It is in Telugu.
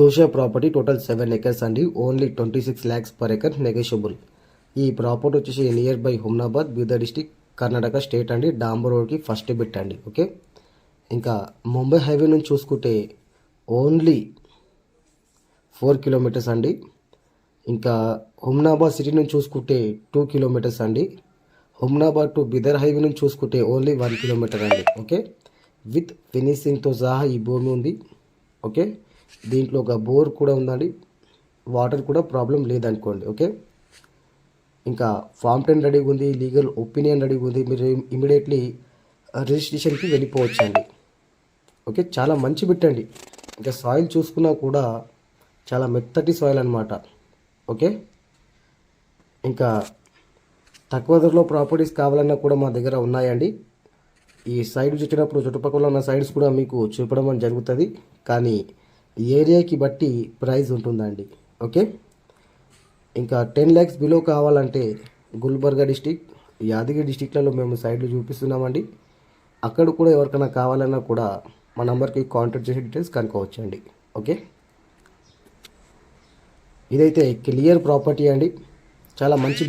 చూసే ప్రాపర్టీ టోటల్ సెవెన్ ఎకర్స్ అండి. Only twenty six lakhs per acre negotiable. ఈ ప్రాపర్టీ వచ్చేసి near by Humnabad Bidar district Karnataka state అండి. డాంబర్ రోడ్కి ఫస్ట్ బిట్ అండి. ఓకే? ఇంకా ముంబై హైవే నుంచి చూసుకుంటే ఓన్లీ ఫోర్ కిలోమీటర్స్ అండి. ఇంకా హుమ్నాబాద్ సిటీ నుంచి చూసుకుంటే టూ కిలోమీటర్స్ అండి. హుమ్నాబాద్ టు బిదర్ హైవే నుంచి చూసుకుంటే ఓన్లీ వన్ కిలోమీటర్ అండి. ఓకే? విత్ ఫినిషింగ్తో సహా ఈ భూమి ఉంది. ఓకే? దీంట్లో ఒక బోర్ కూడా ఉందండి. వాటర్ కూడా ప్రాబ్లం లేదనుకోండి ఓకే? ఇంకా ఫామ్ టెన్ రెడీగా ఉంది లీగల్ ఒపీనియన్ రెడీగా ఉంది మీరు ఇమీడియట్లీ రిజిస్ట్రేషన్కి వెళ్ళిపోవచ్చండి. ఓకే? చాలా మంచి బిట్టండి ఇంకా సాయిల్ చూసుకున్నా కూడా చాలా మెత్తటి సాయిల్ అనమాట ఓకే? ఇంకా తక్కువ ధరలో ప్రాపర్టీస్ కావాలన్నా కూడా మా దగ్గర ఉన్నాయండి. ఈ సైడ్ చూసినప్పుడు చుట్టుపక్కల ఉన్న సైడ్స్ కూడా మీకు చూపడం జరుగుతుంది. కానీ ఏరియాకి బట్టి ప్రైస్ ఉంటుందండి. ఓకే? ఇంకా టెన్ ల్యాక్స్ బిలో కావాలంటే గుల్బర్గా డిస్టిక్ యాదగిరి డిస్టిక్లలో మేము సైడ్లు చూపిస్తున్నామండి. అక్కడ కూడా ఎవరికైనా కావాలన్నా కూడా మా నంబర్కి కాంటాక్ట్ చేసే డీటెయిల్స్ కనుక్కోవచ్చండి. ఓకే? ఇదైతే క్లియర్ ప్రాపర్టీ అండి. చాలా మంచి